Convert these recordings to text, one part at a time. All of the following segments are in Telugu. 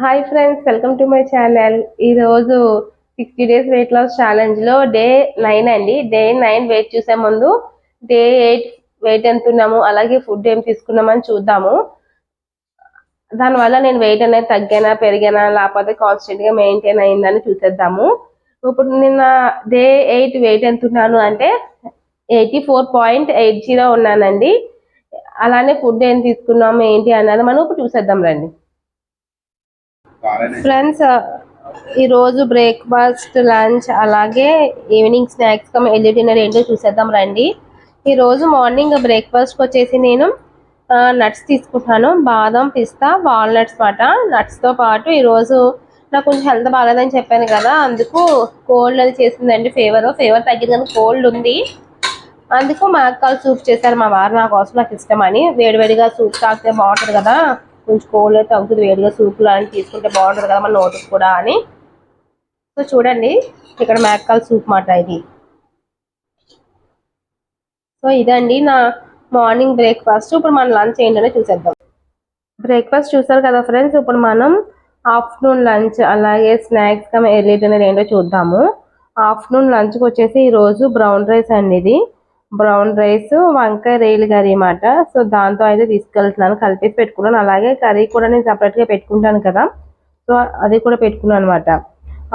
Hi friends welcome to my channel. ఈరోజు సిక్స్టీ డేస్ వెయిట్ లాస్ ఛాలెంజ్లో డే నైన్ అండి. డే నైన్ వెయిట్ చూసే ముందు డే ఎయిట్ వెయిట్ ఎంత ఉన్నాము అలాగే ఫుడ్ ఏం తీసుకున్నామని చూద్దాము. దానివల్ల నేను వెయిట్ అనేది తగ్గానా పెరిగానా లేకపోతే కాన్స్టెంట్గా మెయింటైన్ అయిందని చూసేద్దాము. ఇప్పుడు నిన్న డే ఎయిట్ వెయిట్ ఎంత ఉన్నాను అంటే eighty four point eight zero ఉన్నానండి. అలానే ఫుడ్ ఏం తీసుకున్నాము ఏంటి అన్నది మనం ఇప్పుడు చూసేద్దాం రండి. ఫ్రెండ్స్ ఈరోజు బ్రేక్ఫాస్ట్ లంచ్ అలాగే evening snacks cum early dinner ఏంటో చూసేద్దాం రండి. ఈరోజు మార్నింగ్ బ్రేక్ఫాస్ట్కి వచ్చేసి నేను నట్స్ తీసుకుంటున్నాను బాదం పిస్తా వాల్నట్స్ మాట నట్స్తో పాటు ఈరోజు నాకు కొంచెం హెల్త్ బాగాలేదని చెప్పాను కదా అందుకు కోల్డ్ అది చేసిందండి ఫీవర్. ఫీవర్ తగ్గింది కానీ కోల్డ్ ఉంది. అందుకు మా అక్క సూప్ చేశారు మా వారు నా కోసం నాకు ఇష్టం అని. వేడివేడిగా సూప్ తాగితే బాగుంటుంది కదా. కొంచెం కోల్డ్ అయితే అవుతుంది వేడిగా సూప్ లాంటి తీసుకుంటే బాగుంటుంది కదా మన నోటికి కూడా అని. సో చూడండి ఇక్కడ మేకల్ సూప్ మాట ఇది. సో ఇదండి నా మార్నింగ్ బ్రేక్ఫాస్ట్. ఇప్పుడు మన లంచ్ ఏంటనే చూసేద్దాం. బ్రేక్ఫాస్ట్ చూసారు కదా ఫ్రెండ్స్ ఇప్పుడు మనం ఆఫ్టర్నూన్ లంచ్ అలాగే స్నాక్స్ కమ్ ఎర్లీ డిన్నర్ ఏంటో చూద్దాము. ఆఫ్టర్నూన్ లంచ్కి వచ్చేసి ఈరోజు బ్రౌన్ రైస్ అండి ఇది. బ్రౌన్ రైస్ వంకాయ రేలు కర్రీ అన్నమాట. సో దాంతో అయితే తీసుకెళ్తున్నాను. కలిపేసి పెట్టుకున్నాను. అలాగే కర్రీ కూడా నేను సపరేట్గా పెట్టుకుంటాను కదా. సో అది కూడా పెట్టుకున్నాను అనమాట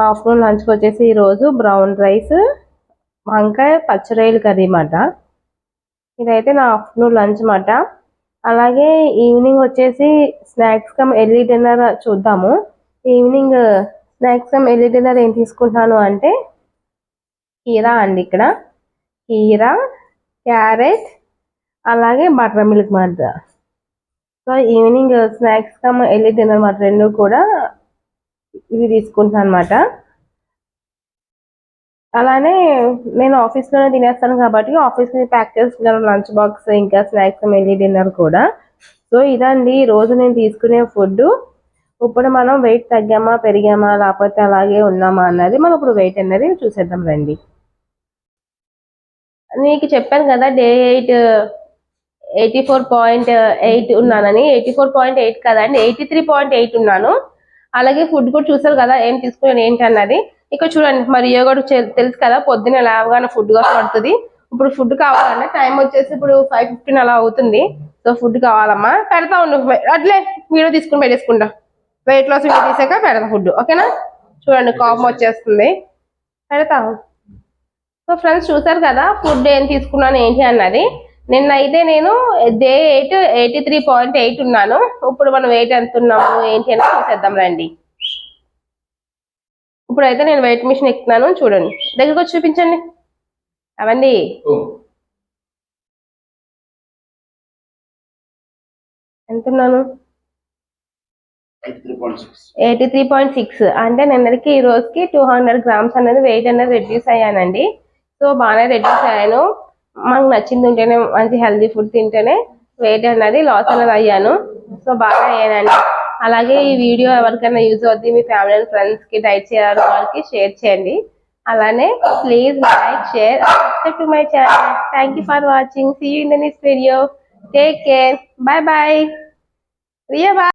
ఆఫ్టర్నూన్ లంచ్కి వచ్చేసి ఈరోజు బ్రౌన్ రైస్ వంకాయ పచ్చరేలు కర్రీ అనమాట ఇదైతే నా ఆఫ్టర్నూన్ లంచ్ అనమాట అలాగే ఈవినింగ్ వచ్చేసి స్నాక్స్ కమ్ ఎర్లీ డిన్నర్ చూద్దాము. Evening snacks cum early dinner ఏం తీసుకుంటాను అంటే కీరా అండి ఇక్కడ. కీరా క్యారెట్ అలాగే బటర్ మిల్క్ మాట సో ఈవినింగ్ స్నాక్స్ కమ్ వెళ్ళి డిన్నర్ మాట రెండు కూడా ఇవి తీసుకుంటున్నాను అనమాట అలానే నేను ఆఫీస్లోనే తినేస్తాను కాబట్టి ఆఫీస్కి ప్యాక్ చేసుకున్నాను లంచ్ బాక్స్ ఇంకా స్నాక్స్ వెళ్ళి డిన్నర్ కూడా. సో ఇదండి రోజు నేను తీసుకునే ఫుడ్ ఇప్పుడు మనం వెయిట్ తగ్గామా పెరిగామా లేకపోతే అలాగే ఉన్నామా అన్నది మనం ఇప్పుడు వెయిట్ అన్నది చూసేద్దాం రండి. నీకు చెప్పాను కదా day eight eighty four point eight ఉన్నానని. ఎయిటీ ఫోర్ పాయింట్ ఎయిట్ కదండి ఎయిటీ త్రీ పాయింట్ ఎయిట్ ఉన్నాను. అలాగే ఫుడ్ కూడా చూసారు కదా ఏం తీసుకున్నాను ఏంటి అన్నది. ఇక్కడ చూడండి మరి యోగడు తెలుసు కదా పొద్దున్న లేవగానే ఫుడ్ కోసం పడుతుంది. ఇప్పుడు ఫుడ్ కావాలన్నా టైం వచ్చేసి ఇప్పుడు ఫైవ్ ఫిఫ్టీన్ అలా అవుతుంది. సో ఫుడ్ కావాలమ్మా. పెడతా ఉండు. అట్లే వీడియో తీసుకుని పెట్టేసుకుంటా. వెయిట్ లాస్ వీడియో తీసాక పెడతా ఫుడ్ ఓకేనా? చూడండి కోపం వచ్చేస్తుంది. పెడతా. సో ఫ్రెండ్స్ చూసారు కదా ఫుడ్ ఏం తీసుకున్నాను ఏంటి అన్నది. నిన్న అయితే నేను day eight eighty three point eight ఉన్నాను. ఇప్పుడు మనం వెయిట్ ఎంత ఉన్నాము ఏంటి అని చూసేద్దాం రండి. ఇప్పుడైతే నేను వెయిట్ మిషన్ ఎక్కుతున్నాను చూడండి. దగ్గరకు వచ్చి చూపించండి. అవండి. ఎంత ఉన్నాను? Eighty three point six. అంటే నిన్నటికి ఈ రోజుకి టూ హండ్రెడ్ గ్రామ్స్ అనేది వెయిట్ అనేది రెడ్యూస్ అయ్యానండి. సో బాగానే రెడ్యూస్ అయ్యాను మాకు నచ్చింది ఉంటేనే మంచి హెల్దీ ఫుడ్ తింటేనే వెయిట్ అనేది లాస్ అనేది అయ్యాను. సో బాగా అయ్యానండి. అలాగే ఈ వీడియో ఎవరికైనా యూజ్ అవుద్ది మీ ఫ్యామిలీ అండ్ ఫ్రెండ్స్కి డైట్ చేయాలి వారికి షేర్ చేయండి. అలానే please like share to my channel thank you for watching see you in the next video take care bye bye Riya bye